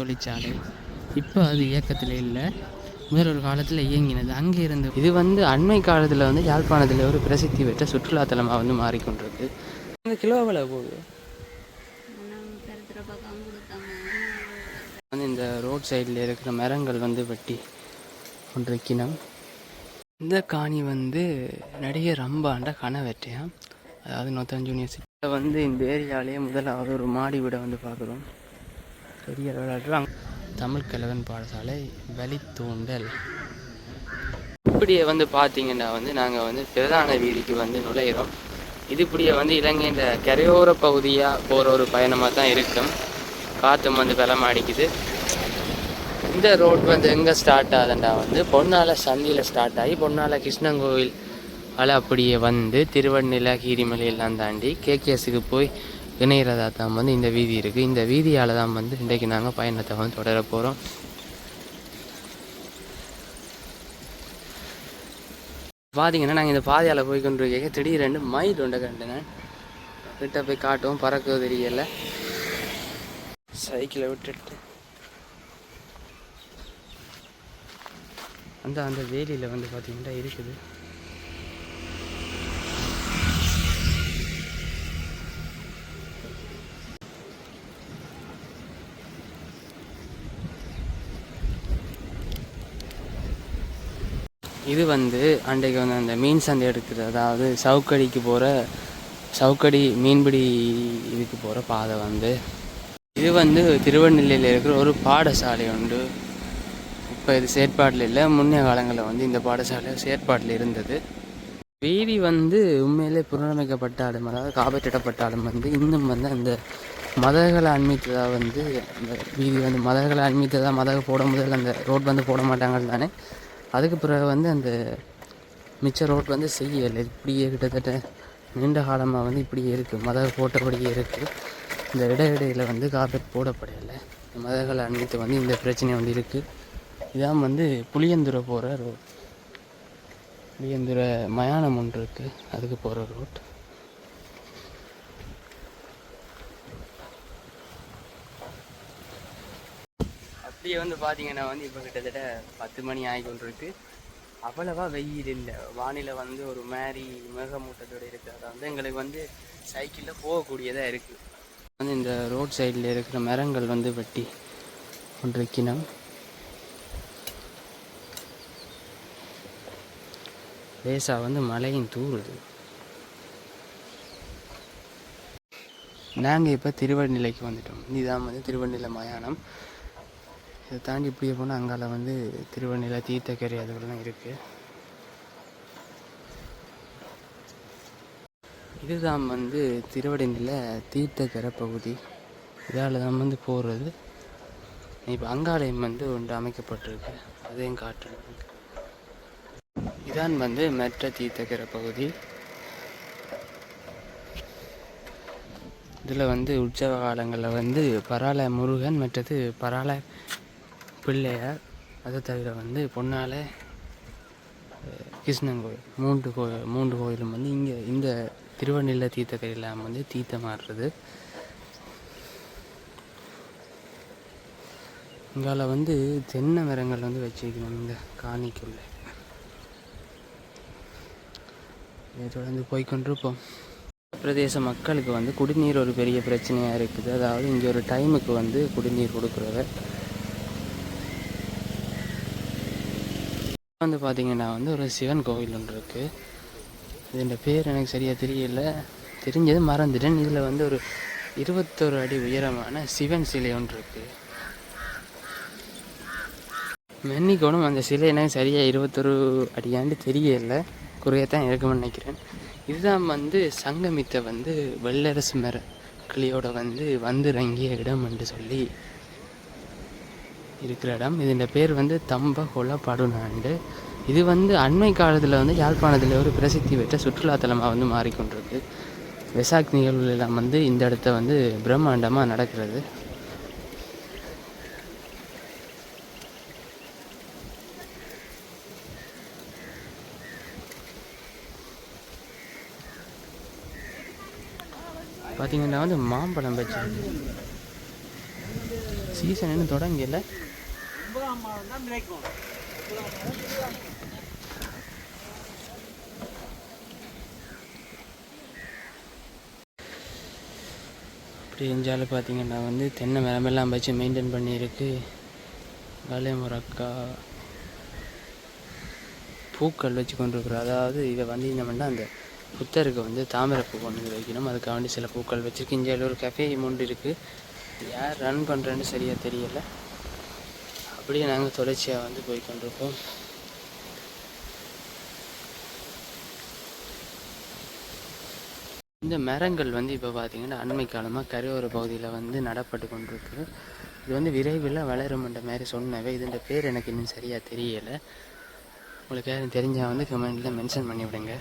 தொழிற்சாலை. இப்போ அது இயக்கத்தில் இல்லை. முதல் ஒரு காலத்தில் இயங்கினது. அங்கே இருந்து இது வந்து அண்மை காலத்தில் வந்து யாழ்ப்பாணத்தில் ஒரு பிரசித்தி பெற்ற சுற்றுலாத்தலமாக வந்து மாறிக்கொண்டிருக்கு. இந்த கிலோ விலை போகுது? வந்து இந்த ரோட் சைடில் இருக்கிற மரங்கள் வந்து வெட்டி கொண்டிருக்கணும் இந்த காணி வந்து நடிகர் ரம்பாண்ட கனவெட்டையாம் அதாவது நொத்தஞ்சு யூனிவர்சிட்டி வந்து இந்த ஏரியாலேயே முதலாவது ஒரு மாடி வீடை வந்து பார்க்குறோம். பெரிய விளையாட்டு தமிழ் கலவன் பாடசாலை வழித்தூண்டல் இப்படியே வந்து பார்த்தீங்கன்னா வந்து நாங்கள் வந்து பிரதான வீதிக்கு வந்து நுழையிறோம். இது இப்படியே வந்து இலங்கையின் கரையோர பகுதியாக போகிற ஒரு பயணமாக தான் இருக்கும். காற்றும் வந்து பலமாக அடிக்குது. இந்த ரோட் வந்து எங்கே ஸ்டார்ட் ஆகுதுண்டா வந்து பொன்னால சந்தியில் ஸ்டார்ட் ஆகி பொன்னால கிருஷ்ணங்கோவில். அல அப்படியே வந்து திருவண்ணில கீரிமலையெல்லாம் தாண்டி கேகேஎஸுக்கு போய் இணையிறதா தான் வந்து இந்த வீதி இருக்குது இந்த வீதியால் தான் வந்து இன்றைக்கு நாங்கள் பயணத்தை வந்து தொடர போகிறோம் பார்த்தீங்கன்னா நாங்கள் இந்த பாதையால் போய் கொண்டு இருக்க திடீரெண்டு மயில் ஒன்றை கண்டுனேன் கிட்ட போய் காட்டும் பறக்கவும் தெரியல. சைக்கிளை விட்டுட்டு. அந்த அந்த வேலியில் வந்து பார்த்தீங்கன்னா இருக்குது. இது வந்து அன்றைக்கு வந்து அந்த மீன் சந்தை எடுக்கிறது அதாவது சவுக்கடிக்கு போகிற சவுக்கடி மீன்பிடி இதுக்கு போகிற பாதை வந்து இது வந்து திருவண்ணெல்லியில் இருக்கிற ஒரு பாடசாலை உண்டு. இப்போ இது செயற்பாட்டில் இல்லை முன்னைய காலங்களில் வந்து இந்த பாடசாலை செயற்பாட்டில் இருந்தது. வீதி வந்து உண்மையிலே புனரமைக்கப்பட்டாலும் அதாவது காப்பற்றிடப்பட்டாலும் வந்து இன்னும் வந்து அந்த மதகளை அண்மித்ததாக வந்து அந்த வீதி வந்து மதகளை அண்மித்ததாக மதக போட முதல் அந்த ரோட் வந்து போட மாட்டாங்க தானே அதுக்கு பிறகு வந்து அந்த மிச்ச ரோட் வந்து செய்யலை இப்படியே கிட்டத்தட்ட நீண்ட காலமாக வந்து இப்படியே இருக்குது மதகு போட்டபடியே இருக்குது இந்த இட இடையில் வந்து கார்பெட் போடப்படலை. மதகளை அண்மித்து வந்து இந்த பிரச்சனை வந்து இருக்குது இதான் வந்து புளியந்துரை போகிற ரோட் புளியந்துரை மயானம் ஒன்று இருக்குது அதுக்கு போகிற ரோட் அப்படியே வந்து பார்த்தீங்கன்னா வந்து இப்போ கிட்டத்தட்ட பத்து மணி ஆகி கொண்டிருக்கு. அவ்வளவா வெயில் இல்லை. வானிலை வந்து ஒரு மாதிரி மேகமூட்டத்தோடு இருக்குது அதை வந்து எங்களுக்கு வந்து சைக்கிளில் போகக்கூடியதாக இருக்குது வந்து இந்த ரோட் சைடில் இருக்கிற மரங்கள் வந்து வெட்டி கொண்டிருக்கணும் லேசாக வந்து மழையும் தூருது. நாங்கள் இப்போ திருவண்ணிலைக்கு வந்துட்டோம். இதுதான் வந்து திருவண்ணிலை மயானம். இதை தாண்டி இப்படியே போனால் அங்கால வந்து திருவண்ணநிலை தீர்த்தக்கரை அதுவெல்லாம் இருக்குது இதுதான் வந்து திருவண்ணநிலை தீர்த்தக்கரை பகுதி. இதால் தான் வந்து போகிறது இப்போ அங்காலயம் வந்து ஒன்று அமைக்கப்பட்டிருக்கு. அதையும் காட்டுறேன் இதான் வந்து மெற்ற தீர்த்தக்கரை பகுதி. இதில் வந்து உற்சவ காலங்களில் வந்து பரால முருகன் மற்றது பரால பிள்ளையார் அதை தவிர வந்து பொன்னால கிருஷ்ணன் கோயில் மூன்று கோ மூன்று கோயிலும் வந்து இங்கே இந்த திருவண்ணீல தீர்த்தக்கரையில் வந்து தீர்த்தமாடுறது இங்கால வந்து தென்னை மரங்கள் வந்து வச்சிருக்கணும் இந்த காணிக்குள்ளே. இதை தொடர்ந்து போய்க்கொண்டிருப்போம். பிரதேச மக்களுக்கு வந்து குடிநீர் ஒரு பெரிய பிரச்சனையாக இருக்குது. அதாவது இங்கே ஒரு டைமுக்கு வந்து குடிநீர் கொடுக்குறத வந்து பார்த்தீங்கன்னா வந்து ஒரு சிவன் கோவில் ஒன்று இருக்குது இதோட பேர் எனக்கு சரியாக தெரியல. தெரிஞ்சது மறந்துட்டேன். இதில் வந்து ஒரு இருபத்தொரு அடி உயரமான சிவன் சிலை ஒன்று இருக்குது மன்னிக்கணும் அந்த சிலை எனக்கு சரியாக இருபத்தொரு அடியாண்டு தெரியல. குறையத்தான் இருக்கும்னு நினைக்கிறேன். இதுதான் வந்து சங்கமித்த வந்து வெள்ளரசு மர கிளியோட வந்து வந்திறங்கிய இடம் என்று சொல்லி இருக்கிற இடம். இதன் பேர் வந்து தம்ப கொல படுநாண்டு இது வந்து அண்மை காலத்தில் வந்து யாழ்ப்பாணத்தில் ஒரு பிரசித்தி பெற்ற சுற்றுலாத்தலமாக வந்து மாறிக்கொண்டிருக்கு. வெசாக் நிகழ்வுகளெல்லாம் வந்து இந்த இடத்த வந்து பிரம்மாண்டமாக நடக்கிறது. பார்த்தீங்கன்னா வந்து மாம்பழம் வச்சிருக்கு. சீசன் இன்னும் தொடங்கல. அப்படி இருந்தாலும் பார்த்தீங்கன்னா வந்து தென்னை மரமெல்லாம் வச்சு மெயின்டைன் பண்ணியிருக்கு. வலை பூக்கள் வச்சு கொண்டிருக்கிறோம். அதாவது இதை வந்து என்ன அந்த புத்தருக்கு வந்து தாமரைப்பூ கொண்டு வைக்கணும். அதுக்காக வேண்டி சில பூக்கள் வச்சுருக்கு. இங்கே ஒரு கஃபே மூண்டு இருக்குது யார் ரன் பண்ணுறேன்னு சரியாக தெரியலை. அப்படியே நாங்கள் தொடர்ச்சியாக வந்து போய் கொண்டிருக்கோம். இந்த மரங்கள் வந்து இப்போ பார்த்தீங்கன்னா அண்மை காலமாக கரையோர பகுதியில் வந்து நடப்பட்டு கொண்டிருக்கு இது வந்து விரைவில் வளருமன்ற மாதிரி சொன்னவே இதுன்ற பேர் எனக்கு இன்னும் சரியாக தெரியலை. உங்களுக்கு யாரும் தெரிஞ்சால் வந்து கமெண்ட்டில் மென்ஷன் பண்ணி விடுங்க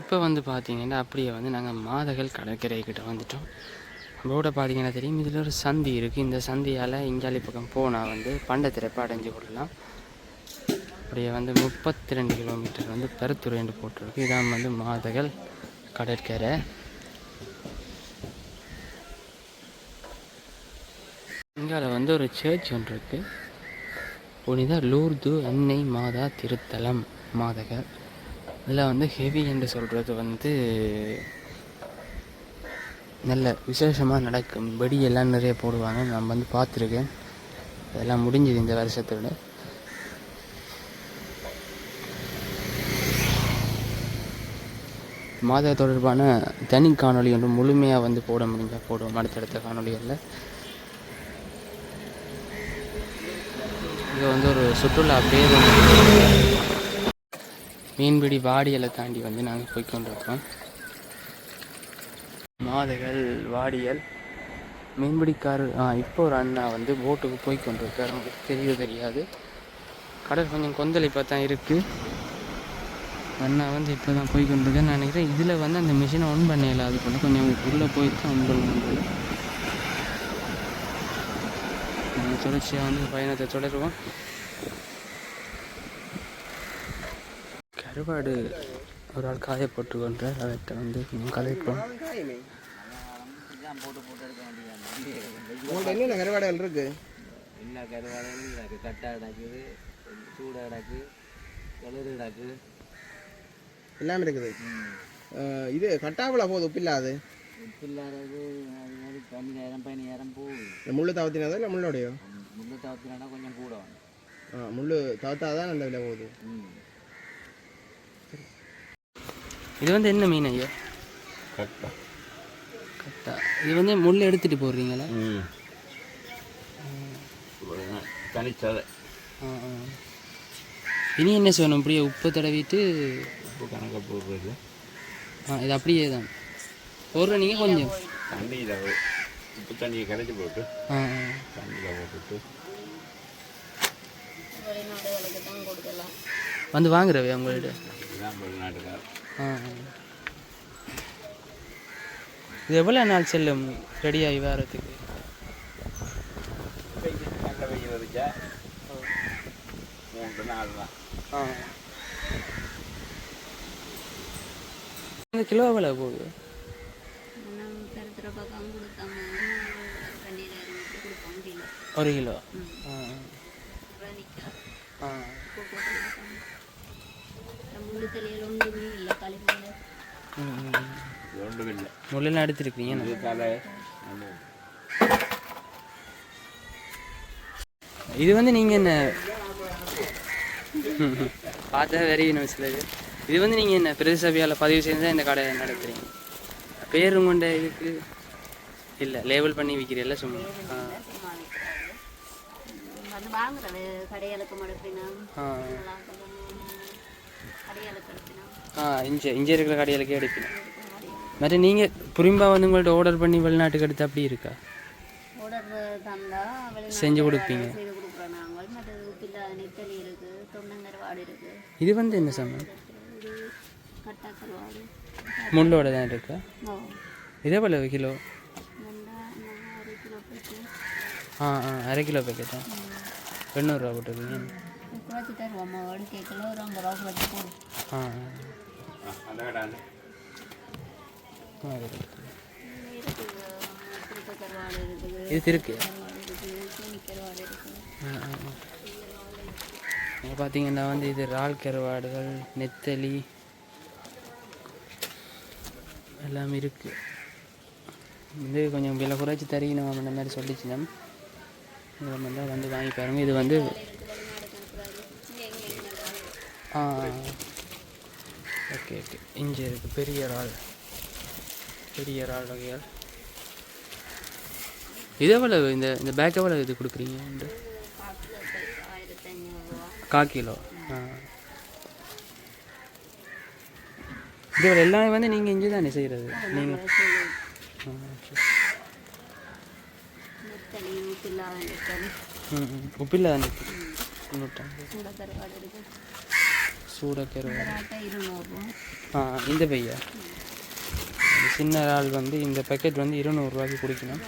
இப்போ வந்து பார்த்தீங்கன்னா அப்படியே வந்து நாங்கள் மாதகள் கடற்கரைக்கிட்ட வந்துட்டோம். ரோடை பார்த்தீங்கன்னா தெரியும் இதில் ஒரு சந்தி இருக்குது இந்த சந்தியால் இங்காலி பக்கம் போனால் வந்து பண்டத்திரைப்பை அடைஞ்சு கொள்ளலாம். அப்படியே வந்து முப்பத்தி ரெண்டு கிலோமீட்டர் வந்து பெருத்துறைண்டு போட்டிருக்கு. இதான் வந்து மாதகள் கடற்கரை. இங்கால வந்து ஒரு சர்ச் ஒன்று இருக்குது புனித லூர்து அன்னை மாதா திருத்தலம் மாதகர் இதில் வந்து ஹெவி என்று சொல்கிறது வந்து நல்ல விசேஷமாக நடக்கும். வெடியெல்லாம் நிறைய போடுவாங்க. நான் வந்து பார்த்துருக்கேன். அதெல்லாம் முடிஞ்சது இந்த வருஷத்தோட. மாத தொடர்பான தனி காணொளி ஒன்று முழுமையாக வந்து போட முடிஞ்சால் போடுவோம்? அடுத்தடுத்த காணொலிகளில் இது வந்து ஒரு சுற்றுலா பேருந்து மீன்பிடி வாடியலை தாண்டி வந்து நாங்கள் போய் கொண்டிருக்கோம் மாதைகள் வாடியல். மீன்பிடிக்காரர் ஆ இப்போ ஒரு அண்ணா வந்து போட்டுக்கு போய் கொண்டிருக்கார் உங்களுக்கு தெரிய தெரியாது. கடல் கொஞ்சம் கொந்தளிப்பாக தான் இருக்குது அண்ணா வந்து இப்போ தான் போய் கொண்டிருக்கேன் நினைக்கிறேன். இதில் வந்து அந்த மிஷினை ஒன் பண்ணல அது போல் கொஞ்சம் உள்ளே போய் தான் ஒன் பண்ண தொடர்ச்சியாக வந்து பயணத்தை தொடருவோம். கருவாடு ஒரு ஆள் காய போட்டு கொண்டார் அவர்கிட்ட வந்து கலைப்போம். உங்கள்ட்ட என்னென்ன கருவாடைகள் இருக்கு? எல்லா கருவாடைகளும் கிடக்கு கட்டை கிடக்குது சூடை கிடக்கு கிளறு கிடக்கு எல்லாமே இருக்குது. இது கட்டாவில் போகுது உப்பு இல்லாது? உப்பு இல்லாதது அது மாதிரி பதினஞ்சாயிரம் பதினாயிரம் போகுது. இந்த முள்ளு தவத்தினதோ இல்லை முள்ளோடையோ? முன்னூற்றி தவத்தினா கொஞ்சம் கூட முள்ளு தவத்தாதான் அந்த விலை போகுது. ம். இது வந்து என்ன மீன் ஐயா? கட்டா. கத்தா இது வந்து முள் எடுத்துட்டு போடுறீங்களா? ம். தனிச்சதை. இனி என்ன செய்யணும்? அப்படியே உப்பு தடவிட்டு உப்பு கணக்கை போடுறது. ஆ இது அப்படியே தான். போடுற நீங்கள் கொஞ்சம். தண்ணியில் உப்பு தண்ணியை கரைச்சி போட்டு ஆ ஆ. தண்ணியில் போட்டுட்டு. வந்து வாங்குறவே உங்கள்கிட்ட இது எவ்வளோ நாள் செல்லும் ரெடியாகி வரத்துக்கு? மூன்று நாள் தான் ஆ கிலோ எவ்வளோ போகுது ஒரு கிலோ. ஆ. முள்ளு தலையில் ஒன்றுமே இல்லை கழிவுல ம், ம். இது ஒன்றும் இல்லை முள்ளெல்லாம் எடுத்துருக்கீங்க இது தலை. இது வந்து நீங்கள் என்ன? பார்த்தா வெரி சிலது இது. வந்து நீங்கள் என்ன பிரதி சபையால் பதிவு செஞ்சு இந்த கடை நடத்துறீங்க? பேரும் கொண்ட இதுக்கு இல்லை லேபிள் பண்ணி விற்கிறீல்ல சும்மா. ஆ. வந்து வாங்குறது கடையாளுக்கு மடுப்பினா ஆ ஆ இங்கே இங்கே இருக்கிற கடைகளுக்கே எடுப்பீங்க மற்ற நீங்கள் புரிம்பா வந்து உங்கள்ட்ட ஆர்டர் பண்ணி வெளிநாட்டுக்கு எடுத்து அப்படி இருக்கா? செஞ்சு கொடுப்பீங்க. இது வந்து என்ன கட்டாக்கருவாடு. முள்ளோட தான் இருக்கா? இதே போல கிலோ? ஆ ஆ அரை கிலோ பேக்கெட்டா எண்ணூறுரூவா போட்டுருக்கீங்க. குறைச்சி இருக்குது இது திருக்கு பார்த்தீங்கன்னா வந்து இது இறால் கருவாடுகள் நெத்தலி எல்லாமே இருக்கு. இது கொஞ்சம் விலை குறைச்சி தரீங்க அந்த மாதிரி சொல்லிச்சுனா இதை வந்து வந்து வாங்கி பாருங்க. இது வந்து ஓகே ஓகே. இஞ்சி இருக்குது பெரிய இறால். பெரிய இறால் வகைகள். இது எவ்வளவு? இந்த இந்த பேக் எவ்வளவு இது கொடுக்குறீங்க? ஐநூறுரூவா கா கிலோ. ஆ. இது எல்லாமே வந்து நீங்கள் இஞ்சி தானே செய்கிறது நீங்கள் நெத்தலி உப்பில்லாத நெத்தலி ம் ம் உப்பில்ல தானே தொண்ணூற்றம்பது சூட கருவாடு இருக்குது சூடக்கருவா பராட்டா இருநூறுவா ஆ இந்த பையா? சின்ன இறால் வந்து இந்த பேக்கெட் வந்து இருநூறுவாய்க்கு குடிக்கணும்.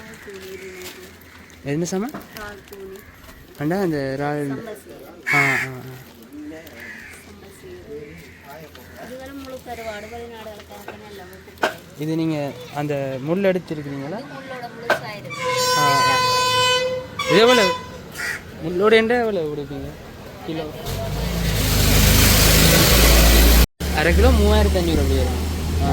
என்ன சம அண்டா இந்த இறால் ஆ ஆ இது நீங்கள் அந்த முள் எடுத்துருக்கிறீங்களா? ஆ இது எவ்வளோ முள்ளோட எவ்வளோ கொடுப்பீங்க? கிலோ. அரை கிலோ மூவாயிரத்தி அஞ்சூறு அப்படி வரும் ஆ.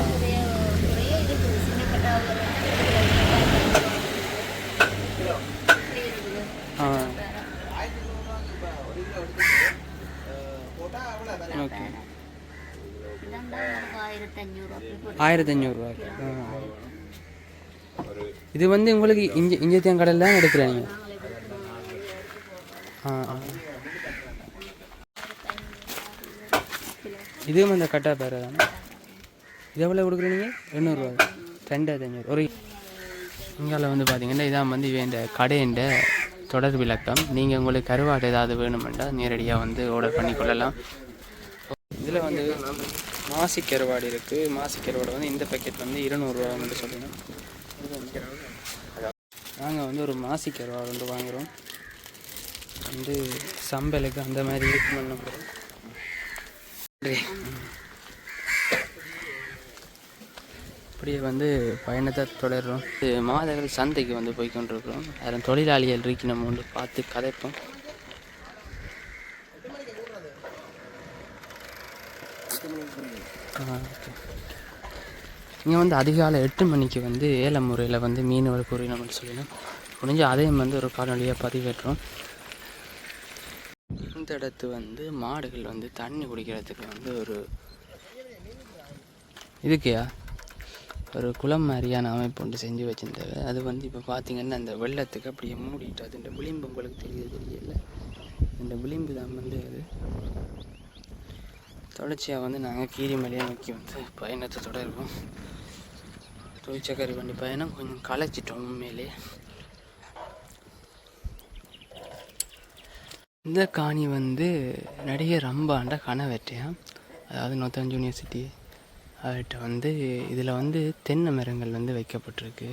ஆயிரத்தி ஓகே. ஆயிரத்தி ஆ. இது வந்து உங்களுக்கு இஞ்சி தேங்காய் கடையில் தான் எடுக்கிறீங்க நாங்களே கொடுக்கணும் ஆ ஆ இதுவும் அந்த கட்டா பேர் தான்? இது எவ்வளோ கொடுக்குறீங்க எண்ணூறுரூவா ரெண்டாயிரத்தி அஞ்சூறு. ஒரு இங்கால வந்து பார்த்தீங்கன்னா இதான் வந்து இந்த கடையின் தொடர் விளக்கம் நீங்கள் உங்களுக்கு கருவாடு ஏதாவது வேணுமெண்டா நேரடியாக வந்து ஆர்டர் பண்ணி கொள்ளலாம். இதில் வந்து மாசி கருவாடு இருக்குது மாசி கருவாடு வந்து இந்த பேக்கெட் வந்து இருநூறுவா வந்து சொல்லணும் நாங்கள் வந்து ஒரு மாசி கருவாடு வந்து வாங்குகிறோம் வந்து சம்பலுக்கு அந்த மாதிரி இருக்குமென்னு அப்படியே. வந்து பயணத்தை தொடர்றோம். இது மாதங்கள் சந்தைக்கு வந்து போய் கொண்டிருக்கிறோம் அதில் தொழிலாளிகள் இருக்கு நம்ம வந்து பார்த்து கதைப்போம். இங்கே வந்து அதிகாலை எட்டு மணிக்கு வந்து ஏல முறையில் வந்து மீனவர் கூறினோம்னு சொல்லினோம். முடிஞ்சு அதையும் வந்து ஒரு காணொலியாக பதிவேற்றோம். இந்த வந்து மாடுகள் வந்து தண்ணி குடிக்கிறதுக்கு வந்து ஒரு இதுக்கையா? ஒரு குளம் மாதிரியான அமைப்பு ஒன்று செஞ்சு வச்சிருந்தாங்க. அது வந்து இப்போ பார்த்திங்கன்னா அந்த வெள்ளத்துக்கு அப்படியே மூடிட்டு அது இந்த விளிம்பு உங்களுக்கு தெரிய தெரியல இந்த விளிம்பு தான் வந்து அது. தொடர்ச்சியாக வந்து நாங்கள் கீரிமலையை நோக்கி வந்து பயணத்தை தொடருவோம். தொழிற்சக்கரை வண்டி பயணம் கொஞ்சம் களைச்சிட்டோம் உண்மையிலே இந்த காணி வந்து நடிகர் ரம்பாண்ட கனவெட்டையான் அதாவது நோத்தன் யூனிவர்சிட்டி அவர்கிட்ட வந்து இதில் வந்து தென்னை மரங்கள் வந்து வைக்கப்பட்டிருக்கு.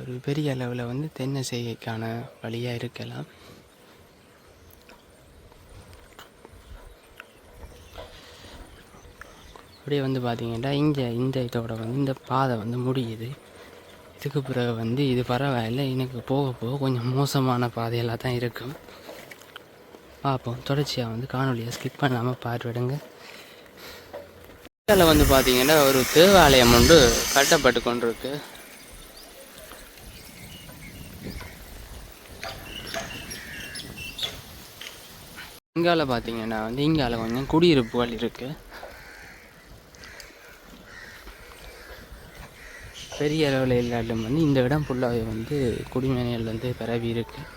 ஒரு பெரிய அளவில் வந்து தென்னை செய்கைக்கான வழியாக இருக்கலாம். அப்படியே வந்து பார்த்தீங்கன்னா இங்கே இந்த இதோட வந்து இந்த பாதை வந்து முடியுது. இதுக்கு பிறகு வந்து இது பரவாயில்ல எனக்கு போக போக கொஞ்சம் மோசமான பாதையெல்லாம் தான் இருக்கும். பார்ப்போம். தொடர்ச்சியாக வந்து காணொலியை ஸ்கிப் பண்ணாமல் பார்த்துவிடுங்க இதில் வந்து பார்த்தீங்கன்னா ஒரு தேவாலயம் ஒன்று கட்டப்பட்டு கொண்டிருக்கு. இங்கால பார்த்தீங்கன்னா வந்து இங்கால கொஞ்சம் குடியிருப்புகள் இருக்குது பெரிய அளவில் இல்லாட்டும் வந்து இந்த இடம் ஃபுல்லாகவே வந்து குடிமனைகள் வந்து பரவி இருக்குது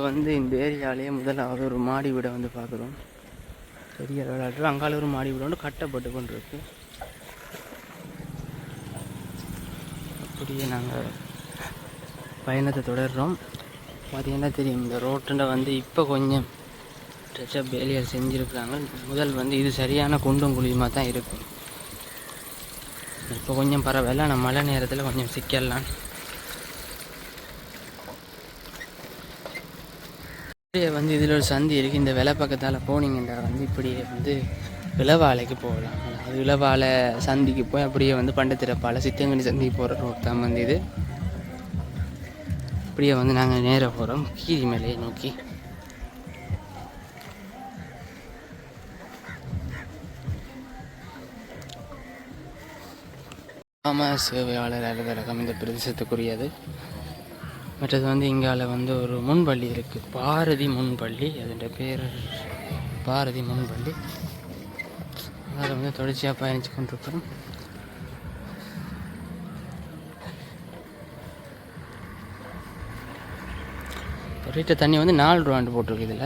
வந்து இந்த ஏரியாலேயே முதலாவது ஒரு மாடி வீடை வந்து பார்க்குறோம் பெரிய விளையாட்டு அங்கால ஒரு மாடி வீடு வந்து கட்டப்பட்டு கொண்டு இருக்கு அப்படியே நாங்கள் பயணத்தை தொடர்றோம். பார்த்தீங்கன்னா தெரியும்? இந்த ரோட்டில் வந்து இப்போ கொஞ்சம் டச்சப் வேலையை செஞ்சுருக்குறாங்க. முதல் வந்து இது சரியான குண்டும் குழியுமாக தான் இருக்கும். இப்போ கொஞ்சம் பரவாயில்ல. ஆனால் மழை நேரத்தில் கொஞ்சம் சிக்கலாம் வந்து இதில் ஒரு சந்தி இருக்குது இந்த விலை பக்கத்தால் போனீங்கன்னா வந்து இப்படியே வந்து இளவாலைக்கு போகலாம். அது இளவாலை சந்திக்கு போய் அப்படியே வந்து பண்டத்திரப்பாலை சித்தங்கனி சந்திக்கு போகிற ரோட் தான் வந்து இது. அப்படியே வந்து நாங்கள் நேராக போகிறோம் கீரி மேலேயே நோக்கி. ஆமாம் சேவையாளர் அலுவலகம் இந்த பிரதேசத்துக்குரியது. மற்றது வந்து இங்கால வந்து ஒரு முன்பள்ளி இருக்குது பாரதி முன்பள்ளி அதோட பேர் பாரதி முன்பள்ளி. அதில் வந்து தொடர்ச்சியாக பயணித்து கொண்டிருக்கிறோம். லிட்டர் தண்ணி வந்து நாலு ரூபான்ட்டு போட்டிருக்கு இதில்.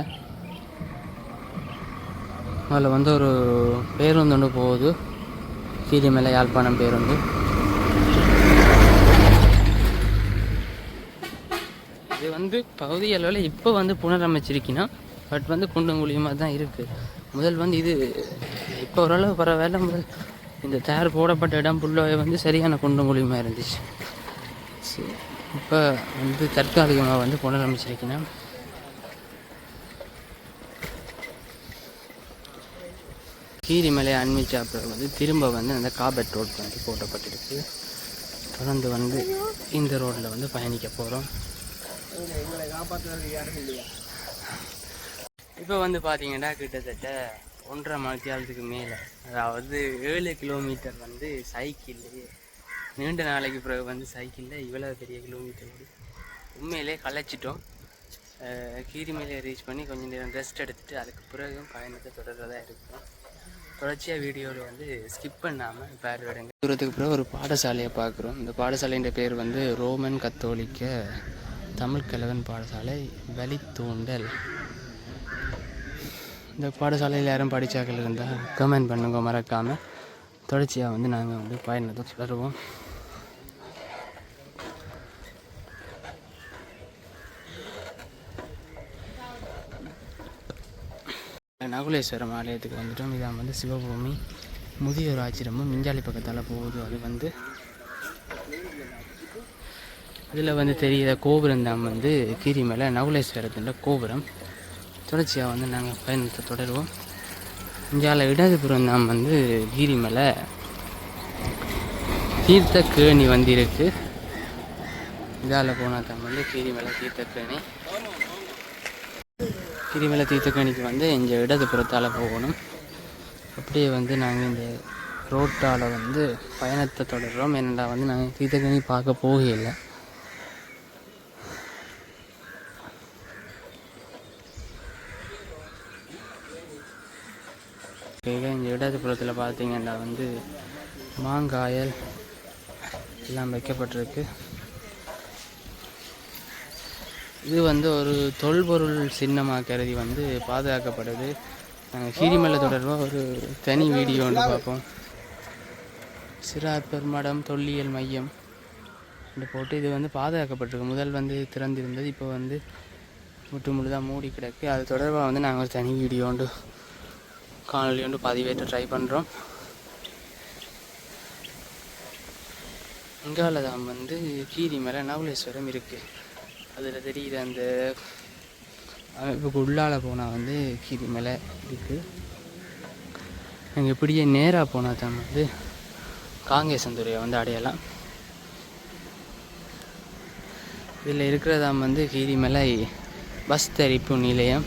அதில் வந்து ஒரு பேருந்து ஒன்று போகுது. சீலி மேலே யாழ்ப்பாணம் பேருந்து. இது பகுதி அளவில் இப்போ வந்து புனரமைச்சிருக்கினா பட் வந்து குண்டும் குழியமாக தான் இருக்குது முதல் வந்து இது இப்போ ஓரளவு பரவாயில்ல. முதல் இந்த தயார் போடப்பட்ட இடம் ஃபுல்லாகவே வந்து சரியான குண்டும் குழியமாக இருந்துச்சு இப்போ வந்து தற்காலிகமாக வந்து புனரமைச்சிருக்கினா கீரிமலை அண்மிச்சாப்பில் வந்து திரும்ப வந்து அந்த காபெட் ரோட் வந்து போட்டப்பட்டிருக்கு தொடர்ந்து வந்து இந்த ரோட்டில் வந்து பயணிக்க போகிறோம் எங்களை காப்பாற்றுறதுக்கு யாரும் இல்லையா இப்போ வந்து பார்த்தீங்கன்னா கிட்டத்தட்ட ஒன்றரை மணித்தியாலத்துக்கு மேலே அதாவது ஏழு கிலோமீட்டர் வந்து சைக்கிள் நீண்ட நாளைக்கு பிறகு வந்து சைக்கிளில் இவ்வளோ பெரிய கிலோமீட்டர் ஓடி உண்மையிலே கலைச்சிட்டோம் கீரிமலையை ரீச் பண்ணி கொஞ்சம் நேரம் ரெஸ்ட் எடுத்துகிட்டு அதுக்கு பிறகும் பயணத்தை தொடர்றதாக இருக்கும். தொடர்ச்சியாக வீடியோவில் வந்து ஸ்கிப் பண்ணாமல் பார்வையிடுங்க தூரத்துக்கு பிறகு ஒரு பாடசாலையை பார்க்குறோம். இந்த பாடசாலையின் பேர் வந்து ரோமன் கத்தோலிக்க தமிழ் கலவன் பாடசாலை வழித்தூண்டல் இந்த பாடசாலையில் யாரும் படித்தாக்கள் இருந்தால் கமெண்ட் பண்ணுங்க மறக்காமல் தொடர்ச்சியாக வந்து நாங்கள் வந்து பயணத்தை தொடருவோம். நகுலேஸ்வரம் ஆலயத்துக்கு வந்துட்டோம். இதான் வந்து சிவபூமி. முதியோர் ஆச்சிரமும் மிஞ்சாலி பக்கத்தால் போகுது. அது வந்து இதில் வந்து தெரிகிற கோபுரம் தான் வந்து கீரி மேலே நகுலேஸ்வரத்தின் கோபுரம். தொடர்ச்சியாக வந்து நாங்கள் பயணத்தை தொடருவோம். இந்தியாவில் இடதுபுறம் தான் வந்து கீரி மேலே தீர்த்த கேணி வந்து இருக்கு இதால் போனால் தான் வந்து கீரிமலை தீர்த்த கேணி. கிரிமலை தீர்த்த கேணிக்கு வந்து இந்த இடதுபுறத்தால் போகணும். அப்படியே வந்து நாங்கள் இந்த ரோட்டால் வந்து பயணத்தை தொடர்றோம். என்னடா வந்து நாங்கள் தீர்த்தக்கணி பார்க்க போகலை ரெண்டாவது புறத்தில் பார்த்தீங்கன்னா வந்து மாங்காயல் எல்லாம் வைக்கப்பட்டிருக்கு. இது வந்து ஒரு தொல்பொருள் சின்னமாக கருதி வந்து பாதுகாக்கப்படுது. நாங்கள் கீரிமலை தொடர்பாக ஒரு தனி வீடியோ ஒன்று பார்ப்போம். சிறார் பெருமடம் தொல்லியல் மையம் என்று போட்டு இது வந்து பாதுகாக்கப்பட்டிருக்கு. முதல் வந்து திறந்திருந்தது இப்போ வந்து முட்டு முழுதாக மூடி கிடக்கு அது தொடர்பாக வந்து நாங்கள் ஒரு தனி வீடியோ ஒன்று காணொலி ஒன்று பதிவேற்ற ட்ரை பண்ணுறோம் இங்காலதாம் வந்து கீரி மேலே நவலேஸ்வரம் இருக்குது அதில் தெரியுற அந்த அமைப்புக்கு உள்ளால போனால் வந்து கீரி மேலே இருக்குது அங்கே இப்படியே நேராக போனால் தான் வந்து காங்கேசந்துறையை வந்து அடையலாம். இதில் இருக்கிறதாம் வந்து கீரிமலை பஸ் தரிப்பு நிலையம்.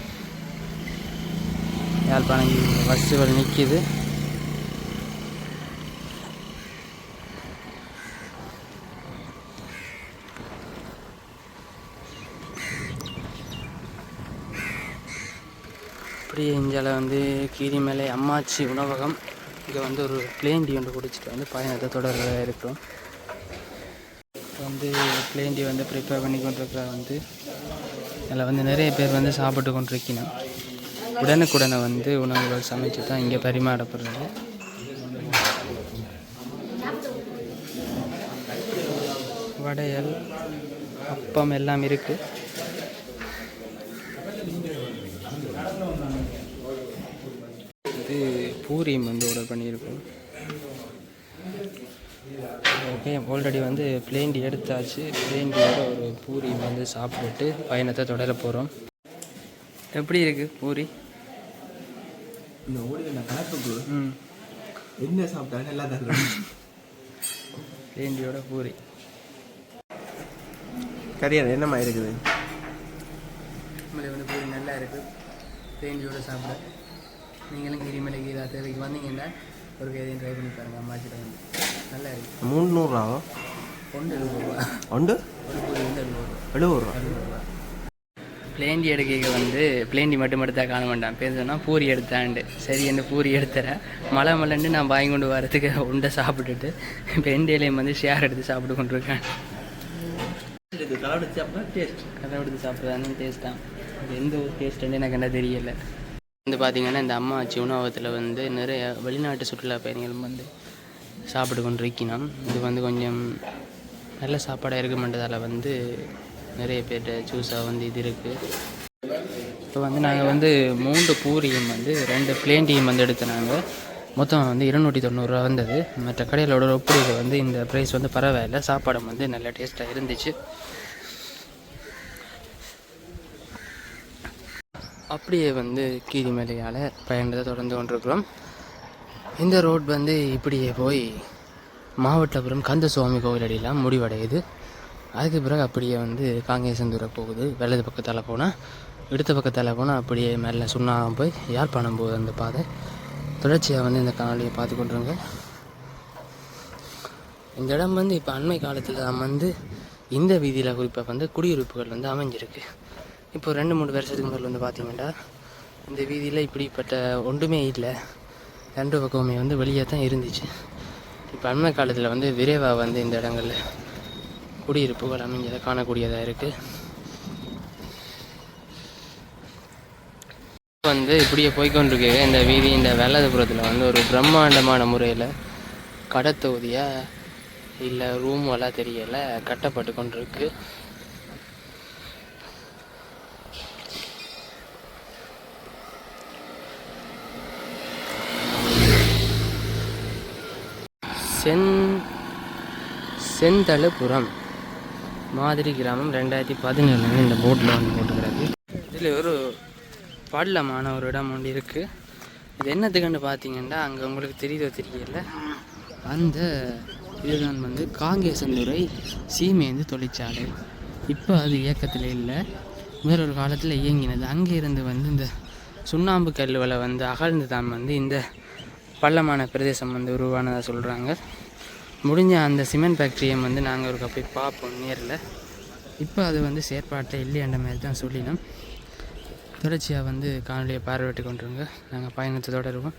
யாழ்ப்பாணம் பஸ்ஸுகள் நிற்கிது அப்படியே இந்தியாவில் வந்து கீரிமலை அம்மாச்சி உணவகம். இங்கே வந்து ஒரு பிளேன் டீ ஒன்று குடிச்சிட்டு வந்து பயணத்தை தொடர இருக்கிறோம் இப்போ வந்து பிளேன் டீ வந்து ப்ரிப்பேர் பண்ணி கொண்டிருக்கிற வந்து. அதில் வந்து நிறைய பேர் வந்து சாப்பிட்டு கொண்டிருக்கணும் உடனுக்குடனே வந்து உணவுகள் சமைச்சு தான் இங்கே பரிமாறப்படுறது. வடையல் அப்பம் எல்லாம் இருக்குது இது பூரியும் வந்து ஆர்டர் பண்ணியிருக்கோம். ஓகே ஆல்ரெடி வந்து பிளேன் எடுத்தாச்சு. பிளேன் ஒரு பூரி வந்து சாப்பிட்டுட்டு பயணத்தை தொடர போகிறோம் எப்படி இருக்குது பூரி? இந்த ஓடி நான் கணக்குக்கு ம். என்ன சாப்பிட்டாலும் நல்லா தருவேன் வேண்டியோட பூரி. கரியர் என்னம்மா இருக்குது? வந்து பூரி நல்லா இருக்குது வேண்டியோட சாப்பிட. நீங்களும் கிரிமலைக்கு ஏதாவது தேவைக்கு வந்தீங்கன்னா ஒரு எதையும் ட்ரை பண்ணி பாருங்கள் அம்மாச்சிட்ட வந்து. நல்லா இருக்குது முந்நூறுரூவா ஒன்று எழுபது ரூபா. உண்டு ஒரு பூரி வந்து எழுபது ரூபா. எழுபது ரூபா. எழுபது ரூபா. பிளேண்டி எடுக்க வந்து பிளேண்டி மட்டும் எடுத்தா காண மாட்டான். பேர் சொன்னால் பூரி எடுத்தாண்டு. சரி என்ன பூரி எடுத்துறேன். மழை மலைண்டு நான் வாங்கி கொண்டு வரதுக்கு உண்டை சாப்பிட்டுட்டு இப்போ எண்டையிலையும் வந்து ஷேர் எடுத்து சாப்பிட்டு கொண்டிருக்கேன். இது கலவடி சாப்பிட்டா டேஸ்ட் கதை எடுத்து சாப்பிட்றதானே டேஸ்ட் தான். அது எந்த ஒரு டேஸ்ட்டுன்னு எனக்கு என்ன தெரியல. வந்து பார்த்தீங்கன்னா இந்த அம்மாச்சி உணவகத்தில் வந்து நிறைய வெளிநாட்டு சுற்றுலா பயணிகள் வந்து சாப்பிட்டு கொண்டு இருக்கணும் இது வந்து கொஞ்சம் நல்ல சாப்பாடாக இருக்குமென்றதால வந்து நிறைய பேர்கிட்ட ஜூஸாக வந்து இது இருக்குது இப்போ வந்து நாங்கள் வந்து மூன்று பூரியும் வந்து ரெண்டு பிளேண்டியும் வந்து எடுத்தனாங்க. மொத்தம் வந்து இருநூற்றி தொண்ணூறுரூவா வந்தது. மற்ற கடையிலோட ஒப்பீடு வந்து இந்த ப்ரைஸ் வந்து பரவாயில்ல. சாப்பாடும் வந்து நல்ல டேஸ்ட்டாக இருந்துச்சு. அப்படியே வந்து கீரிமலையால் பயணத்தை தொடர்ந்து கொண்டிருக்கிறோம். இந்த ரோட் வந்து இப்படியே போய் மாவட்டபுரம் கந்தசுவாமி கோவில் அடியெல்லாம் முடிவடையுது. அதுக்கு பிறகு அப்படியே வந்து காங்கேசந்தூரை போகுது. வலது பக்கத்தால் போனால் இடது பக்கத்தால் போனால் அப்படியே மேலே சுண்ணாகம் போய் யாழ்ப்பாணம் போகுது அந்த பாதை. தொடர்ச்சியாக வந்து இந்த காணொலியை பார்த்து கொண்டுருங்க. இந்த இடம் வந்து இப்போ அண்மை காலத்தில் தான் வந்து இந்த வீதியில் குறிப்பாக வந்து குடியிருப்புகள் வந்து அமைஞ்சிருக்கு. இப்போ ரெண்டு மூணு வருஷத்துக்கு முதல்ல வந்து பார்த்தீங்கன்னா இந்த வீதியில் இப்படிப்பட்ட ஒன்றுமே இல்லை. ரெண்டு பக்கமுமே வந்து வெளியே தான் இருந்துச்சு. இப்போ அண்மை காலத்தில் வந்து விரைவாக வந்து இந்த இடங்களில் குடியிருப்புகள் அமைஞ்சதை காணக்கூடியதாக இருக்குது வந்து இப்படியே போய்க்கொண்டிருக்கு இந்த வீதி இந்த வெள்ளதுபுரத்தில் வந்து ஒரு பிரம்மாண்டமான முறையில் கடத்தொகுதியா இல்லை ரூம் எல்லாம் தெரியலை கட்டப்பட்டு கொண்டிருக்கு. சென் செந்தழுபுரம் மாதிரி கிராமம் ரெண்டாயிரத்தி பதினேழு இந்த போட்டில் வந்து போட்டுக்கிறாரு. இதில் ஒரு பள்ளமான ஒரு இடம் ஒன்று இருக்குது இது என்னத்துக்குன்னு பார்த்தீங்கன்னா அங்கே உங்களுக்கு தெரியுதோ தெரியல. அந்த இதுதான் வந்து காங்கேசந்துறை சீமேந்து தொழிற்சாலை. இப்போ அது இயக்கத்தில் இல்லை. வேறொரு காலத்தில் இயங்கினது. அங்கே இருந்து வந்து இந்த சுண்ணாம்பு கல்லுவலை வந்து அகழ்ந்து தான் வந்து இந்த பள்ளமான பிரதேசம் வந்து உருவானதாக சொல்கிறாங்க முடிஞ்ச அந்த சிமெண்ட் ஃபேக்ட்ரியை வந்து நாங்கள் ஒரு போய் பார்ப்போம் நேரில். இப்போ அது வந்து செயற்பாட்டில் இல்லையன்ற மாதிரி தான் சொல்லினோம். தொடர்ச்சியாக வந்து காணொலியை பார்வையிட்டு கொண்டுருங்க. நாங்கள் பயணத்தை தொடருவோம்.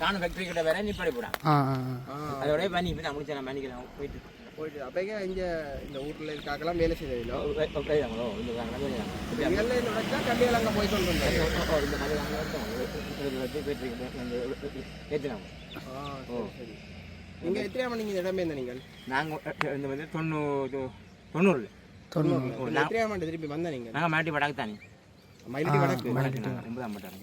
தானும் ஃபேக்ட்ரி கிட்ட வேற நிப்பாடி போடான் ஆ ஆ ஆ. அதோட பண்ணி இப்போ நான் முடிச்சேன் நான் பண்ணிக்கிறேன் போயிட்டு போயிட்டு அப்போக்கே இங்கே இந்த ஊரில் இருக்காக்கெல்லாம் வேலை செய்ததில்லோ போயிடாங்களோ இந்த கண்டிகள் அங்கே போய் கொண்டு வந்தேன் இந்த மாதிரி ஏற்றினாங்க ஆ சரி சரி. நீங்கள் எத்தனை மணிக்கு இந்த இடமே இருந்த நீங்கள்? நாங்கள் இந்த வந்து தொண்ணூறு தொண்ணூறு தொண்ணூறு எத்தனை ஆண்டு திருப்பி வந்த நீங்கள்? நாங்கள் மாட்டி படாக்கு தானே. மயிலட்டி வடக்கு. ஒன்பதாம் ஆ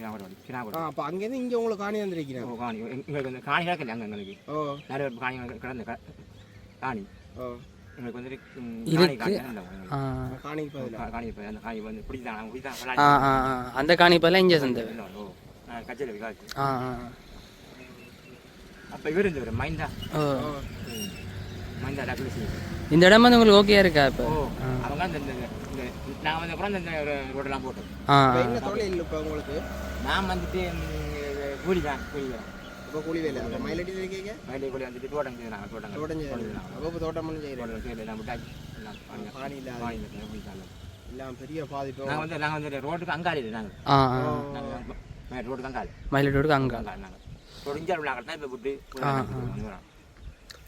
கிராமம் அப்போ அங்கேருந்து இங்கே உங்களுக்கு காணி வந்திருக்கிறேன். காணி. எங்களுக்கு வந்து காணி கிடக்கல அங்கே எங்களுக்கு? ஓ. நிறைய காணி கிடந்த காணி. காணி பதிலாக அந்த காணி காணிப்பெல்லாம் இங்கே சிங் இந்த இடம் வந்து உங்களுக்கு ஓகேயா இருக்கா இப்போ? அவங்க நான் வந்து அப்புறம் இந்த ரோடெல்லாம் இப்போ என்ன தொழில் இப்போ உங்களுக்கு? நான் வந்துட்டு ம், கூலி தான் கூலி தான். இப்போ கூலி வேலை அப்போ மயிலட்டி இருக்கீங்க மயிலை கூலி வந்துட்டு தோட்டம் செய்யறாங்க தோட்டம் தோட்டம் செய்யறீங்க அப்போ இப்போ தோட்டம் பண்ணி செய்கிறேன் தோட்டம் செய்யல எல்லாம் விட்டாச்சு. காணி இல்லாத காணி இல்லை, பிடிச்சாங்க. எல்லாம் பெரிய பாதிப்பு நாங்கள் வந்து நாங்கள் வந்து ரோட்டுக்கு அங்காளி இல்லை நாங்கள் நாங்கள் ரோட்டுக்கு அங்காளி மயிலட்டோடுக்கு அங்கே அங்காளி நாங்கள் இஞ்சால் விழாக்கள் தான் இப்போ விட்டு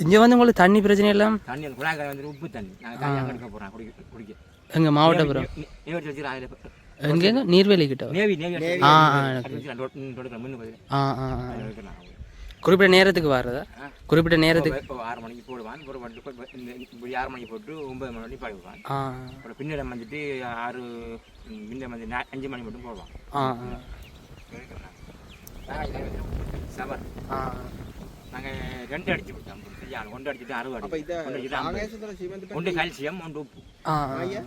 இங்கே வந்து உங்களுக்கு தண்ணி பிரச்சனை இல்லை தண்ணி குழாய்க்கார வந்து உப்பு தண்ணி நாங்கள் தண்ணி அங்கே எடுக்க போகிறோம் குடிக்க குடிக்க எங்கள் மாவட்டபுரம் நேவி வச்சுக்கிறோம் அதில் எங்கேங்க நீர்வேலி கிட்ட நேவி நேவி ஆ ஆ ரோட்டுக்கு ஆ ஆ ஆ. குறிப்பிட்ட நேரத்துக்கு வர்றதா. குறிப்பிட்ட நேரத்துக்கு இப்போ ஆறு மணிக்கு போடுவான். ஒரு இப்படி ஆறு மணிக்கு போட்டு ஒன்பது மணி வண்டி பாடுவான் அப்புறம் பின்னிடம் வந்துட்டு ஆறு பின்னிடம் வந்து நா- அஞ்சு மணி மட்டும் போடுவான். சவர் நாங்கள் ரெண்டு அடிச்சு விட்டோம் ஒன்று அடிச்சுட்டு அறுபது ஒன்று கால்சியம் ஒன்று உப்பு.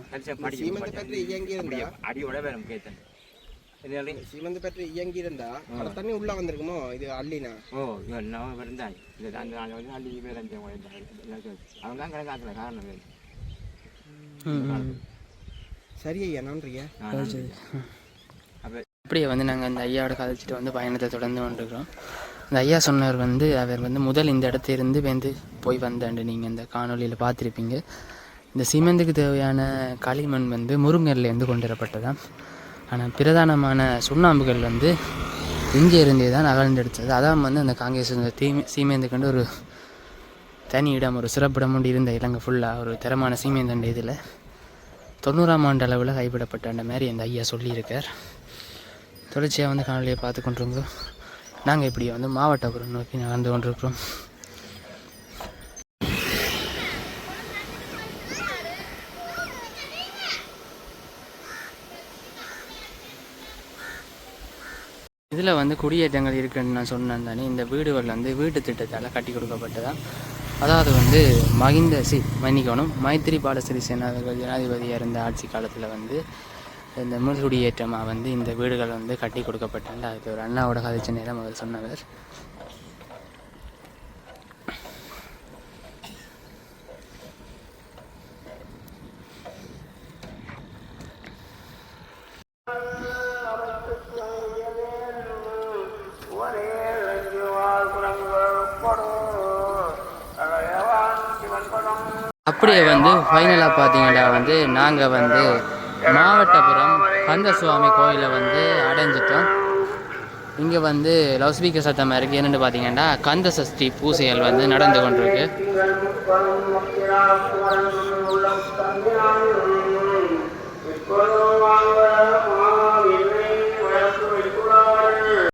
கால்சியம் அடியோட வேற கேத்தன் இதனால சீமெந்து பற்றி இயங்கி இருந்தா அந்த தண்ணி உள்ள வந்திருக்குமோ? இது அள்ளினா. ஓ நான் இருந்தாய் இது அந்த நாள் வந்து அள்ளி பேர் அஞ்சு அவங்க தான் கணக்காக்கல காரணம் சரி ஐயா நன்றியா? அப்போ அப்படியே வந்து நாங்கள் அந்த ஐயாவோட கதைச்சிட்டு வந்து பயணத்தை தொடர்ந்து கொண்டிருக்கிறோம். அந்த ஐயா சொன்னவர் வந்து அவர் வந்து முதல் இந்த இடத்திலிருந்து வந்து போய் வந்தாண்டு. நீங்கள் இந்த காணொளியில் பார்த்துருப்பீங்க. இந்த சிமெண்ட்டுக்கு தேவையான களிமண் வந்து முருங்கல்லேருந்து கொண்டு வரப்பட்டதாம் ஆனால் பிரதானமான சுண்ணாம்புகள் வந்து இங்கே இருந்தே தான் அகழ்ந்தெடுத்தது. அதான் வந்து அந்த காங்கிரஸ் இந்த தீ ஒரு தனி இடம் ஒரு சிறப்பிடம் ஒன்று இருந்த இலங்கை ஃபுல்லாக ஒரு தரமான சீமேந்தண்ட இதில். தொண்ணூறாம் ஆண்டு அளவில் கைவிடப்பட்ட அந்த மாதிரி அந்த ஐயா சொல்லியிருக்கார். தொடர்ச்சியாக வந்து காணொலியை பார்த்து கொண்டிருந்தோம். நாங்கள் இப்படி வந்து மாவட்டபுரம் நோக்கி நடந்து கொண்டிருக்கிறோம். இதில் வந்து குடியேற்றங்கள் இருக்குன்னு நான் சொன்னேன் தானே. இந்த வீடுகள் வந்து வீட்டு திட்டத்தால் கட்டி கொடுக்கப்பட்டதா? அதாவது வந்து மகிந்த சி மன்னிக்கணும். மைத்திரிபால சிறிசேனா அவர்கள் ஜனாதிபதியாக இருந்த ஆட்சி காலத்தில் வந்து இந்த முன்குடியேற்றமாக வந்து இந்த வீடுகள் வந்து கட்டி கொடுக்கப்பட்டாங்க அதுக்கு ஒரு அண்ணாவோட கதைச்ச நேரம் அவர் சொன்னவர் அப்படியே வந்து ஃபைனலாக பார்த்தீங்கன்னா வந்து நாங்கள் வந்து மாவட்டபுரம் கந்தசுவாமி கோயிலை வந்து அடைஞ்சிட்டோம். இங்கே வந்து லவுஸ்பீக்கர் சத்தமாக இருக்குது என்னென்னு பார்த்தீங்கன்னா கந்த சஷ்டி பூசைகள் வந்து நடந்து கொண்டிருக்கு. இப்பொழுது